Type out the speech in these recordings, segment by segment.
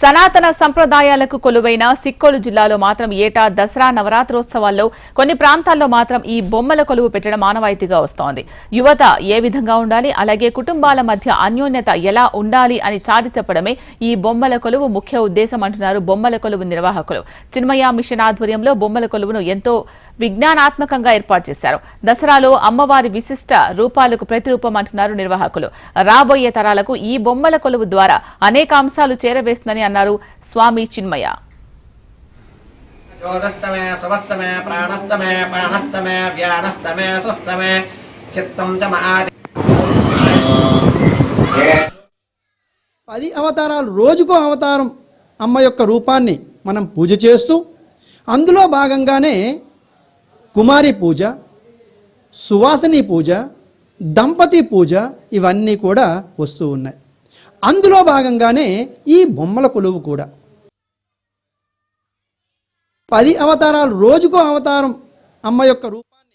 సనాతన సంప్రదాయాలకు కొలువైన సిక్కోలు జిల్లాలో మాత్రం ఏటా దసరా నవరాత్రోత్సవాల్లో కొన్ని ప్రాంతాల్లో మాత్రం ఈ బొమ్మల కొలువు పెట్టడం ఆనవాయితీగా వస్తోంది. యువత ఏ విధంగా ఉండాలి? అలాగే కుటుంబాల మధ్య అన్యోన్యత ఎలా ఉండాలి? అని చాటి చెప్పడమే ఈ బొమ్మల కొలువు ముఖ్య ఉద్దేశం అంటున్నారు బొమ్మల కొలువు నిర్వాహకులు. చిన్మయ మిషన్ ఆధ్వర్యంలో బొమ్మల కొలువును ఎంతో విజ్ఞానాత్మకంగా ఏర్పాటు చేశారు. దసరాలో అమ్మవారి విశిష్ట రూపాలకు ప్రతిరూపం అంటున్నారు నిర్వాహకులు. రాబోయే తరాలకు ఈ బొమ్మల కొలువు ద్వారా అనేక అంశాలు చేరవేస్తుందని అన్నారు స్వామి చిన్మయ. సువస్తమే ప్రాణస్తమే ప్రాణస్తమే వ్యానస్తమే స్వస్తమే చిత్తం చ మహాది. పది అవతారాలు రోజుకో అవతారం అమ్మ యొక్క రూపాన్ని మనం పూజ చేస్తూ అందులో భాగంగానే కుమారి పూజ సువాసిని పూజ దంపతి పూజ ఇవన్నీ కూడా వస్తూ ఉన్నాయి. అందులో భాగంగానే ఈ బొమ్మల కొలువు కూడా. పది అవతారాలు రోజుకో అవతారం అమ్మ యొక్క రూపాన్ని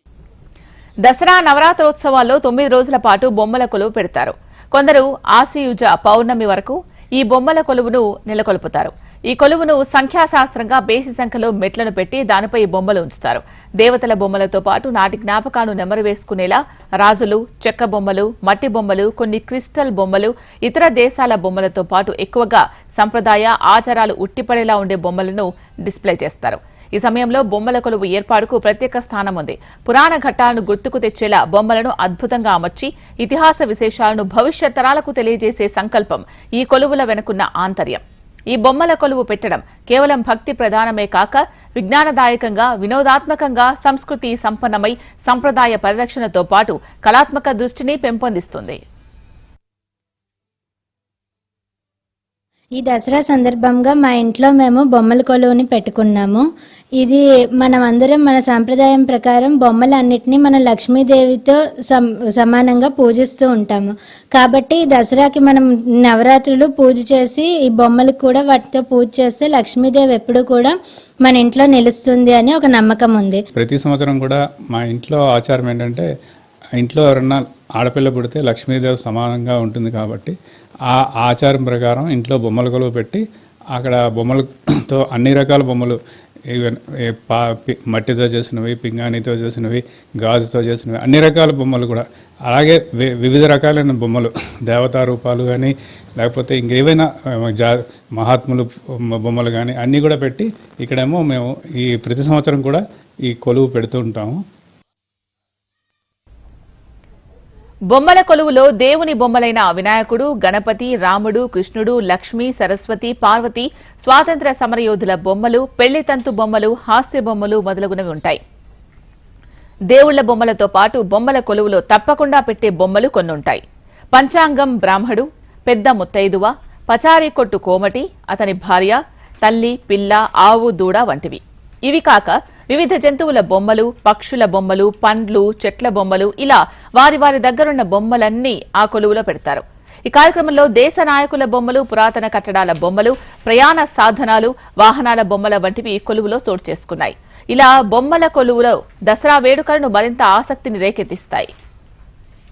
దసరా నవరాత్రోత్సవాల్లో తొమ్మిది రోజుల పాటు బొమ్మల కొలువు పెడతారు. కొందరు ఆశ్రయుజ పౌర్ణమి వరకు ఈ బొమ్మల కొలువును నెలకొల్పుతారు. ఈ కొలువును సంఖ్యాశాస్త్రంగా బేసి సంఖ్యలో మెట్లను పెట్టి దానిపై బొమ్మలు ఉంచుతారు. దేవతల బొమ్మలతో పాటు నాటి జ్ఞాపకాలను నెమరు వేసుకునేలా రాజులు చెక్క బొమ్మలు మట్టి బొమ్మలు కొన్ని క్రిస్టల్ బొమ్మలు ఇతర దేశాల బొమ్మలతో పాటు ఎక్కువగా సంప్రదాయ ఆచారాలు ఉట్టిపడేలా ఉండే బొమ్మలను డిస్ప్లే చేస్తారు. ఈ సమయంలో బొమ్మల కొలువు ఏర్పాటుకు ప్రత్యేక స్థానం ఉంది. పురాణ ఘట్టాలను గుర్తుకు తెచ్చేలా బొమ్మలను అద్భుతంగా అమర్చి ఇతిహాస విశేషాలను భవిష్యత్ తరాలకు తెలియజేసే సంకల్పం ఈ కొలువుల వెనుకున్న ఆంతర్యం. ఈ బొమ్మల కొలువు పెట్టడం కేవలం భక్తి ప్రధానమే కాక విజ్ఞానదాయకంగా వినోదాత్మకంగా సంస్కృతి సంపన్నమై సంప్రదాయ పరిరక్షణతో పాటు కళాత్మక దృష్టిని పెంపొందిస్తుంది. ఈ దసరా సందర్భంగా మా ఇంట్లో మేము బొమ్మల కొలువుని పెట్టుకున్నాము. ఇది మనం అందరం మన సాంప్రదాయం ప్రకారం బొమ్మలన్నిటినీ మన లక్ష్మీదేవితో సమ్ సమానంగా పూజిస్తూ ఉంటాము. కాబట్టి ఈ దసరాకి మనం నవరాత్రులు పూజ చేసి ఈ బొమ్మలకు కూడా వాటితో పూజ చేస్తే లక్ష్మీదేవి ఎప్పుడు కూడా మన ఇంట్లో నిలుస్తుంది అని ఒక నమ్మకం ఉంది. ప్రతి సంవత్సరం కూడా మా ఇంట్లో ఆచారం ఏంటంటే ఇంట్లో ఎవరన్నా ఆడపిల్ల పుడితే లక్ష్మీదేవి సమానంగా ఉంటుంది కాబట్టి ఆ ఆచారం ప్రకారం ఇంట్లో బొమ్మల కొలువు పెట్టి అక్కడ బొమ్మలతో అన్ని రకాల బొమ్మలు ఈవెన్ పా పి- మట్టితో చేసినవి పింగాణితో చేసినవి గాజుతో చేసినవి అన్ని రకాల బొమ్మలు కూడా. అలాగే వి- వివిధ రకాలైన బొమ్మలు దేవతా రూపాలు కానీ లేకపోతే ఇంకేవైనా జా మహాత్ములు బొమ్మలు కానీ అన్నీ కూడా పెట్టి ఇక్కడేమో మేము ఈ ప్రతి సంవత్సరం కూడా ఈ కొలువు పెడుతూ ఉంటాము. బొమ్మల కొలువులో దేవుని బొమ్మలైన వినాయకుడు గణపతి రాముడు కృష్ణుడు లక్ష్మి సరస్వతి పార్వతి స్వాతంత్ర సమరయోధుల బొమ్మలు పెళ్ళితంతు బొమ్మలు హాస్య బొమ్మలు మొదలగునవి ఉంటాయి. దేవుళ్ళ బొమ్మలతో పాటు బొమ్మల కొలువులో తప్పకుండా పెట్టే బొమ్మలు కొన్నుంటాయి. పంచాంగం బ్రాహ్మడు పెద్ద ముత్తైదువ పచారీ కొట్టు కోమటి అతని భార్య తల్లి పిల్ల ఆవు దూడ వంటివి. ఇవి కాక వివిధ జంతువుల బొమ్మలు పక్షుల బొమ్మలు పండ్లు చెట్ల బొమ్మలు ఇలా వారి వారి దగ్గరున్న బొమ్మలన్నీ ఆ కొలువులో పెడతారు. ఈ కార్యక్రమంలో దేశ నాయకుల బొమ్మలు పురాతన కట్టడాల బొమ్మలు ప్రయాణ సాధనాలు వాహనాల బొమ్మల వంటివి కొలువులో చోటు చేసుకున్నాయి. ఇలా బొమ్మల కొలువులో దసరా వేడుకలను మరింత ఆసక్తిని రేకెత్తిస్తాయి.